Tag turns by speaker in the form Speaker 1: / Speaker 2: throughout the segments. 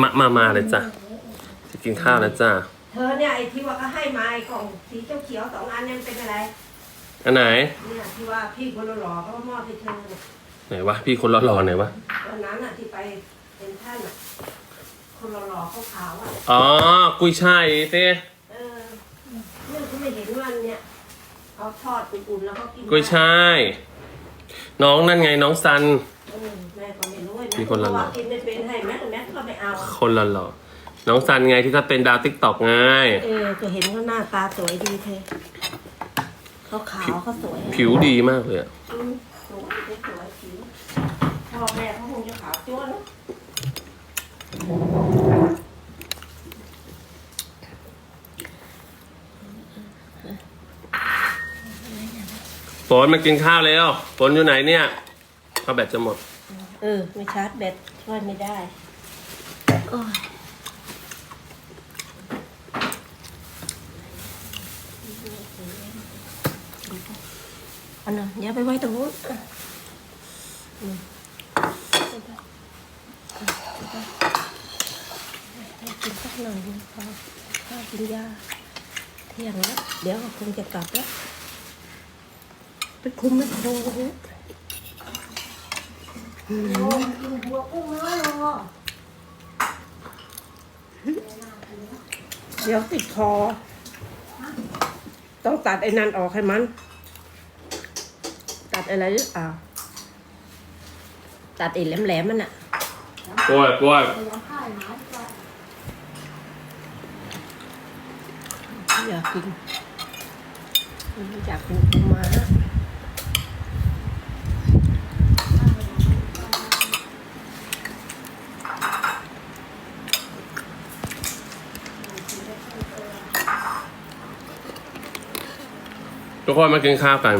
Speaker 1: มามามาเลยจ้ะจะกินข้าวแล้วจ้ะ
Speaker 2: เธอเนี่ยไอ้ที่ว่าก็ให้มาไอ้ของสีเขียวๆสองอันเนี่ยมันเป็นอะไร
Speaker 1: อันไหน
Speaker 2: เนี่ยที่ว่าพี่คนหล่อๆเขามอบให้เธอเนี่ย
Speaker 1: ไหนวะพี่คนหล่อๆไหนวะ
Speaker 2: วันนั้นอะที่ไปเป็นท่านอะคนหล่อๆขาวๆอะ
Speaker 1: อ๋อกุยช่ายสิ
Speaker 2: เออเรื่องที่ไม่เห็นวันเนี่ยเขาทอดอุ่นๆแล้วเขากิน
Speaker 1: กุยช่ายน้องนั่นไงน้องซัน
Speaker 2: เออแม่ก็ไม่รู้ไอ้
Speaker 1: มี
Speaker 2: แม่
Speaker 1: คนหล่อๆ
Speaker 2: ก็ว่ากินไม่เป็นให้แม่แต่แม่ก็ไม่เอา
Speaker 1: คนหล่อๆน้องซันไงที่เขาเป็นดาวติ๊กตอกไง
Speaker 2: เออก็เห็นเขาหน้าตาสวยดีเธอเขาขาวเขาสวย
Speaker 1: ผิวดีมากเลยอะ
Speaker 2: อืมสวยสวยผิวพ่อแม่เขาคงจะขาวจ้วนนะ
Speaker 1: ฝนมากินข้าวแล้วฝนอยู่ไหนเนี่ยข้าวแบตจะหมด
Speaker 2: เออ ไม่ชาร์จแบตช่วยไม่ได้โอ้ยอันนั้นอย่าไปไว้ตรงนู้นอะอืมให้กินสักหน่อยนึงพอข้าวกินยาเที่ยงแล้ว เดี๋ยวก็คงจะกลับแล้ว ไปคุมไม่โค รนะเดี๋ยวติดคอ ต้องตัดไอ้นั่นออกให้มัน ตัดอะไรหรือเปล่าตัดไอ้แหลมๆมันอะ
Speaker 1: ป่วยป่วย
Speaker 2: อยากกินอยากกินปูม้า
Speaker 1: ทุกคนมากินข้าวกัน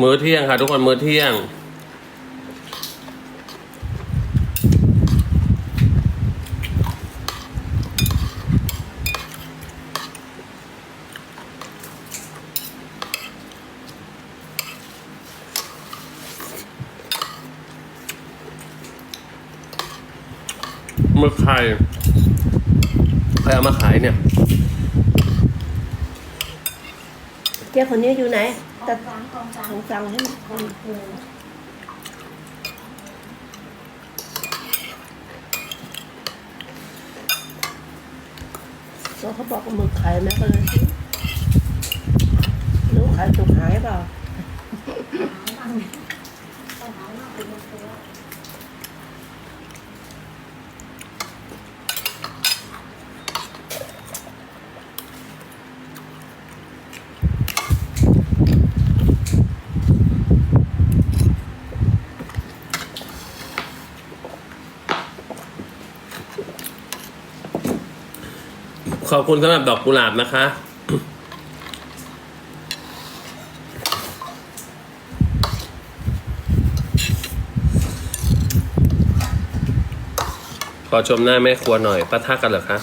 Speaker 1: มื้อเที่ยงค่ะ ทุกคนมื้อเที่ยงมึกไข่ใครเอามาขายเนี่ย
Speaker 2: เจ้าคนนี้อยู่ไหน ตัดของจังให้มันก็เขาบอกว่ามึกไข่แม่ก็เลยรู้ขายถูกหายเปล่า
Speaker 1: ขอบคุณสำหรับดอกกุหลาบนะคะ ขอชมหน้าแม่ครัวหน่อยป้าทักกันเหรอคะ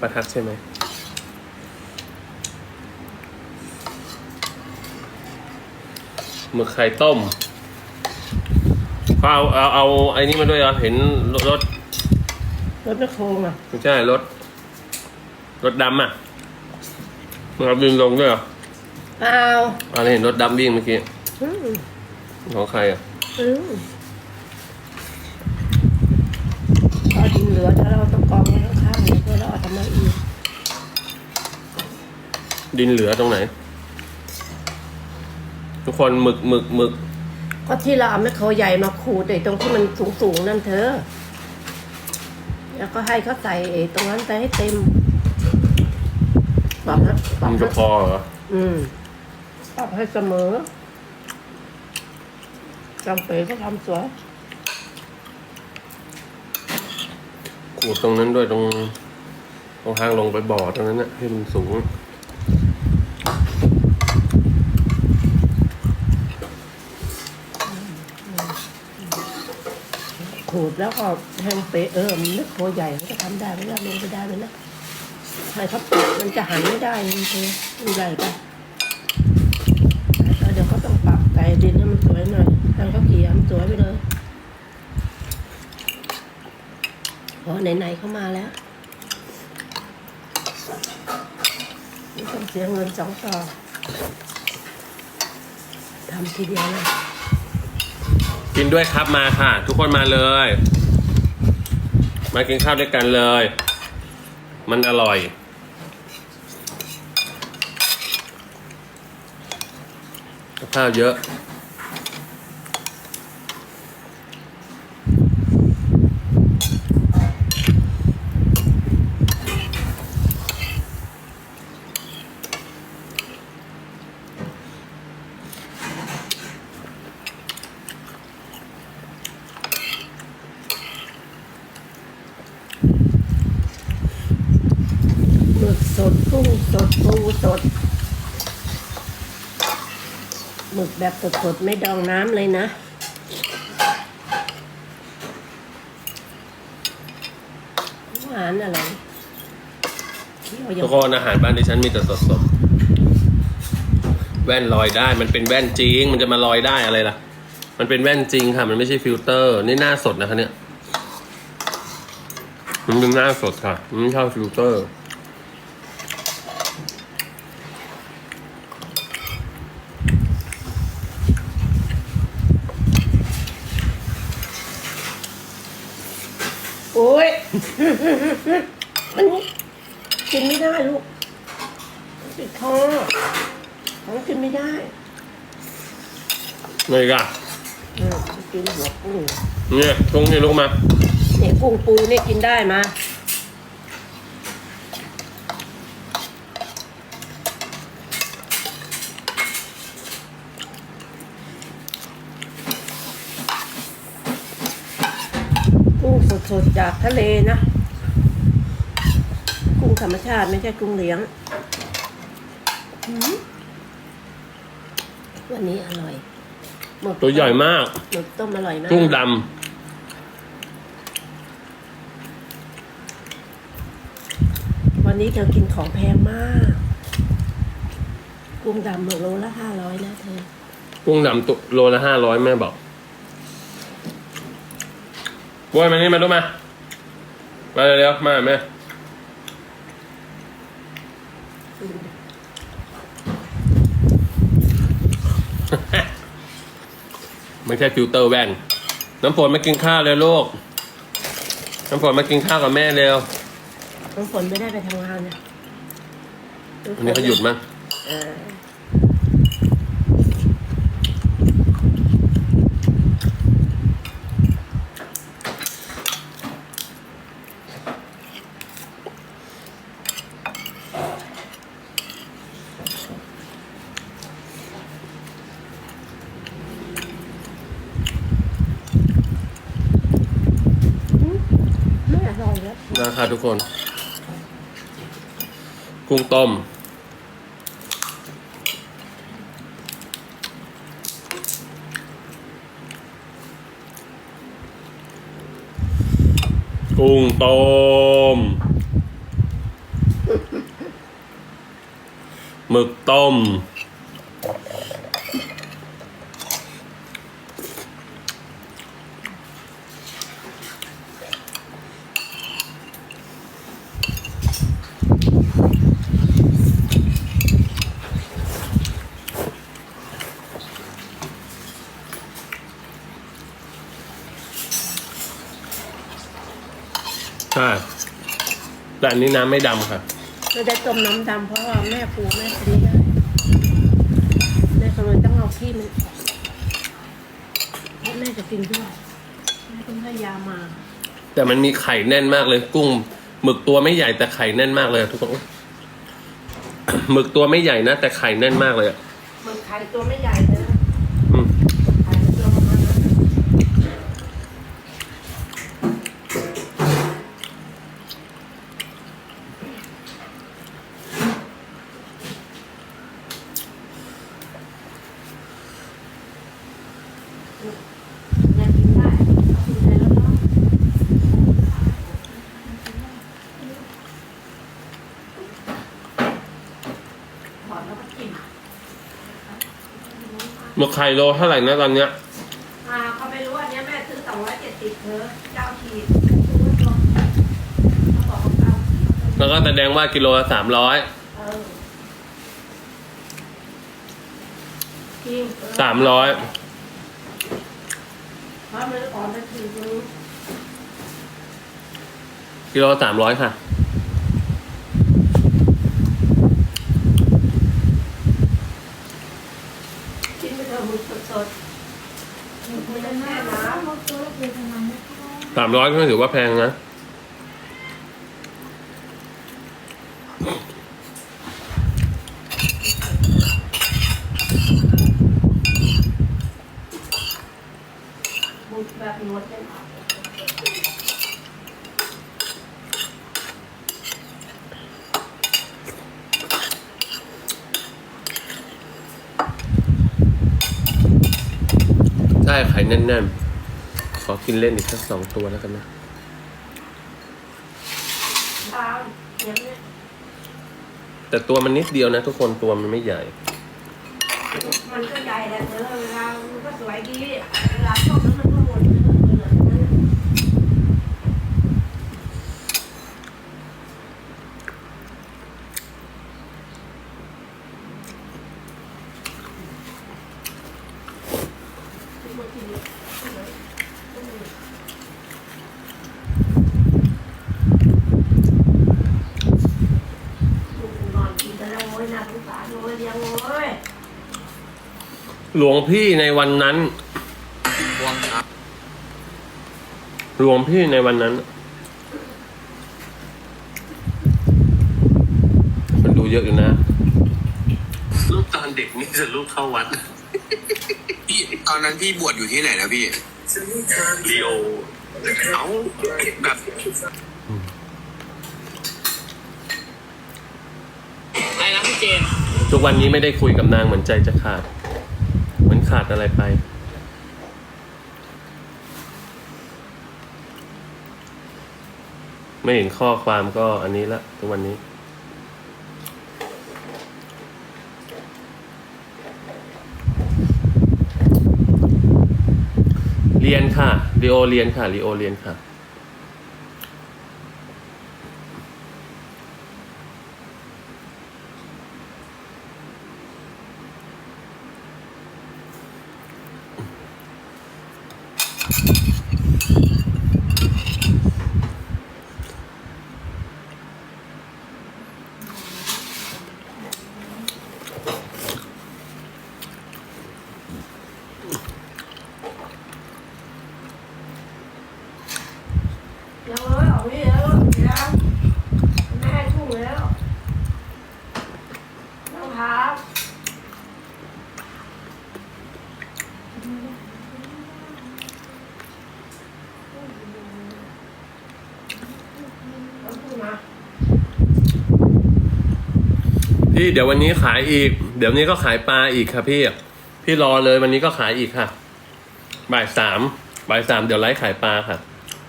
Speaker 1: ป้าทักใช่ไหมหมึกไข่ต้มเอาเอาเอาไอ้นี่มาด้วยเหรอเห็นรถ รถ
Speaker 2: รถนักโคงอะ
Speaker 1: ไม่ใช่รถ รถดำอะมันเอาดินลงด้วยเหรอ
Speaker 2: เปล่า
Speaker 1: อันนี้เห็นรถดำวิ่งเมื่อกี้
Speaker 2: อืม
Speaker 1: ของใครอะ
Speaker 2: อืมพอดินเหลือถ้าเราต้องกองไว้ข้างๆเนี่ยเพื่อเราเอาทำมาอีก
Speaker 1: ดินเหลือตรงไหน ทุกคนหมึกหมึกหมึก
Speaker 2: ก็ที่เราเอาแม่โครใหญ่มาขูดไอ้ตรงที่มันสูงสูงๆนั่นเธอ แล้วก็ให้เขาใส่ไอ้ตรงนั้นไปให้เต็มปรับนะปรับ
Speaker 1: มันจะ
Speaker 2: นะ
Speaker 1: พอเหรอ
Speaker 2: อืมปรับให้เสมอจำเป๋ก็ทำสวย
Speaker 1: ขูดตรงนั้นด้วยตรงตรงทางลงไปบ่อตรงนั้นนะให้มันสูงู
Speaker 2: ดแล้วก็แห้งเป๊ะเออมันนึกโคใหญ่มันก็ทำได้ไม่ได้ลงไปได้เลยนะให้เขาปรับมันจะหันไม่ได้จริงๆมันใหญ่ไปเดี๋ยวเขาต้องปรับไก่ดินให้มันสวยหน่อยทางเขาเขี่ยมันสวยไปเลยเพราะไหนๆเข้ามาแล้วไม่ต้องเสียเงินสองต่อทำทีเดียวเลย
Speaker 1: กินด้วยครับมาค่ะ ทุกคนมาเลย มากินข้าวด้วยกันเลย มันอร่อย ข้าวเยอะ
Speaker 2: หมึกสดกุ้งสดปูสดหมึก แบบสดๆไม่ดองน้ำเลยนะ หวานอะไรเคี่ยวยั
Speaker 1: ทุกคนอาหารบ้านดิฉันมีแต่สดๆ แว่นลอยได้ มันเป็นแว่นจริง มันจะมาลอยได้อะไรล่ะ มันเป็นแว่นจริงค่ะ มันไม่ใช่ฟิลเตอร์ นี่หน้าสดนะคะเนี่ย มันเป็นหน้าสดค่ะมันไม่ใช่ฟิลเตอร์
Speaker 2: โอ้ย มันกินไม่ได้ลูก ติดคอของกินไม่ได้
Speaker 1: นี่ก่ะ
Speaker 2: อืมกินหัวกุ้ง
Speaker 1: เนี่ยตรงนี้ลูกมา
Speaker 2: เนี่ยกุ้งปูเนี่ยกินได้มากุ้งสดๆจากทะเลนะ กุ้งธรรมชาติไม่ใช่กุ้งเลี้ยงหืม วันนี้อร่อยหมึก
Speaker 1: ตัวใหญ่มาก
Speaker 2: หมึกต้มอร่อยมาก
Speaker 1: กุ้งด
Speaker 2: วันนี้เธอกินของแพงมาก กุ้งดำโลละห้าร้อยนะเธอำ
Speaker 1: กุ้งดำตัวโลละห้าร้อยแม่บอกบวยมานี่มาดูมา มาเร็วๆมาแม่ ไม่ใช่ฟิลเตอร์แว่น น้ำฝนมากินข้าวเร็วลูก น้ำฝนมากินข้าวกับแม่เร็ว
Speaker 2: น้องฝนไม่ได้ไปทำงานนะ
Speaker 1: วันนี้เขาหยุดมั้ง
Speaker 2: เออ ไม่อร่อยแล้ว
Speaker 1: นะครับทุกคน กุ้งต้ม กุ้งต้มหมึกต้ม อันนี้น้ำไม่ดำค่ะ
Speaker 2: ไม่ได้ต้มน้ำดำเพราะว่าแม่ปูแม่พอดีได้แม่ก็เลยต้องเอาเค็มขี้มันออกแล้วแม่จะกินด้วยแม่ต้องให้ยามา
Speaker 1: แต่มันมีไข่แน่นมากเลย กุ้งหมึกตัวไม่ใหญ่แต่ไข่แน่นมากเลยอะทุกคนหมึกตัวไม่ใหญ่นะแต่ไข่แน่นมากเลยอะ
Speaker 2: มันไข่ตัวไม่ใหญ่เลย
Speaker 1: อืม
Speaker 2: ไข่ตัวประมาณนั้นยังกินได้เอากินได้แล้วเนาะ ถอดแล้วก็กิน
Speaker 1: ห มึกไข่โลเท่าไหร่นะตอนเนี้ย
Speaker 2: อ่าเขาไม่รู้อันเนี้ยแม่ซื้อสองร้อยเจ็ดสิบเธอเก้าขีดซื้อไว้ก่อนเขาบอกว่าเก้าขีด
Speaker 1: แล้วก็แสดงว่ากิโลละสามร้อย
Speaker 2: เออจริง
Speaker 1: สามร้อย
Speaker 2: เพราะมันอ่อนไปขีดนึง
Speaker 1: กิโลสามร้อยค่ะ
Speaker 2: กินไปเถอะมึงสดๆมึงไม่ได้แม่นะ
Speaker 1: สามร้อยก็ถือว่าแพงนะ
Speaker 2: มึงแบบนวดเป็น
Speaker 1: ใช่ไข่แน่นๆ อกินเล่นอีกสักสองตัวแล้วกันนะ
Speaker 2: ดาวอย่าเนี้ย
Speaker 1: แต่ตัวมันนิดเดียวนะ ทุกคนตัวมันไม่ใหญ่
Speaker 2: มันก็ใหญ่แต่เนื้อเวลามันก็สวยดีเวลาชอบแล้วมันก็หมดเลย นอนกินแต่แล้วโว้ยน่าสงสารโว้ย เลี้ยงโว้ย
Speaker 1: หลวงพี่ในวันนั้น
Speaker 3: ว่างครับ
Speaker 1: หลวงพี่ในวันนั้นมันดูเยอะอยู่นะลูกตอนเด็กนี่จะลูกเข้าวัด
Speaker 3: พี่ตอนนั้นพี่บวชอยู่ที่ไหนนะพี่
Speaker 1: ลีโอ
Speaker 3: เอาแบบ
Speaker 4: อะไรนะพี่เจน
Speaker 1: ทุกวันนี้ไม่ได้คุยกับนางเหมือนใจจะขาด เหมือนขาดอะไรไป ไม่เห็นข้อความก็อันนี้ละทุกวันนี้เรียนค่ะรีโอเรียนค่ะรีโอเรียนค่ะ
Speaker 2: เลี้ยงเลยออกนี่แล้วเลี้ยงแม่ให้ทุ่งแล้วต้องพักต้องทุ่งมา
Speaker 1: พี่เดี๋ยววันนี้ขายอีก เดี๋ยววันนี้ก็ขายปลาอีกค่ะพี่ พี่รอเลยวันนี้ก็ขายอีกค่ะ บ่ายสามบ่ายสามเดี๋ยวไลฟ์ขายปลาค่ะ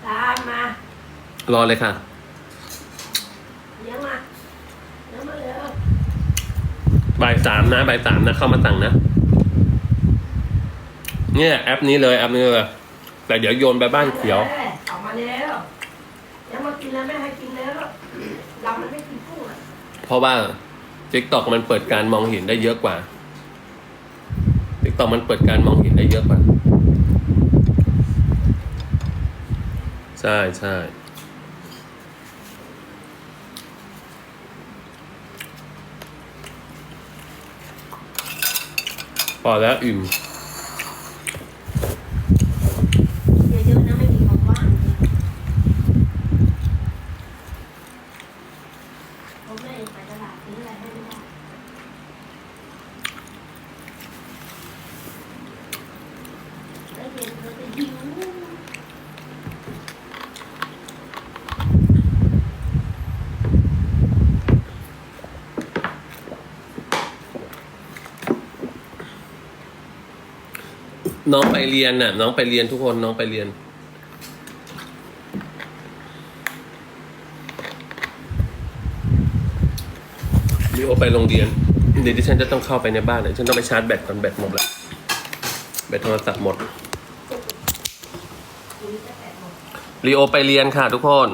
Speaker 2: ตามมาร
Speaker 1: อเลยค่ะ
Speaker 2: เลี้ยงมาเลี้ยงมาเร็ว
Speaker 1: บ่ายสามนะบ่ายสามนะเข้ามาสั่งนะ เนี่ยแอปนี้เลยแอปนี้เลยแต่เดี๋ยวโยนไปบ้านเขียว
Speaker 2: ออกมาแล้วเลี้ยงมากินแล้วแม่ให้กินแล้วเรามันไม่กินกุ้งอะ
Speaker 1: เพราะว่า t ิ k t o k มันเปิดการมองเห็นได้เยอะกว่า t ิ k t o k มันเปิดการมองเห็นได้เยอะกว่า ใช่ใช่พอแล้วอิ่ม
Speaker 2: เยอะๆนะไม่มีของว่างเลยเขาไม่ไปตลาดซื้ออะไรให้ไม่ได้แล้วเย็นเธอจะหิว
Speaker 1: น้องไปเรียนน่ะ น้องไปเรียนทุกคนน้องไปเรียนลีโอไปโรงเรียน เดี๋ยวดิฉันจะต้องเข้าไปในบ้านเลยฉันต้องไปชาร์จแบตก่อนแบตหมดแล้วแบตโทรศัพท์หมดลีโอไปเรียนค่ะทุกคน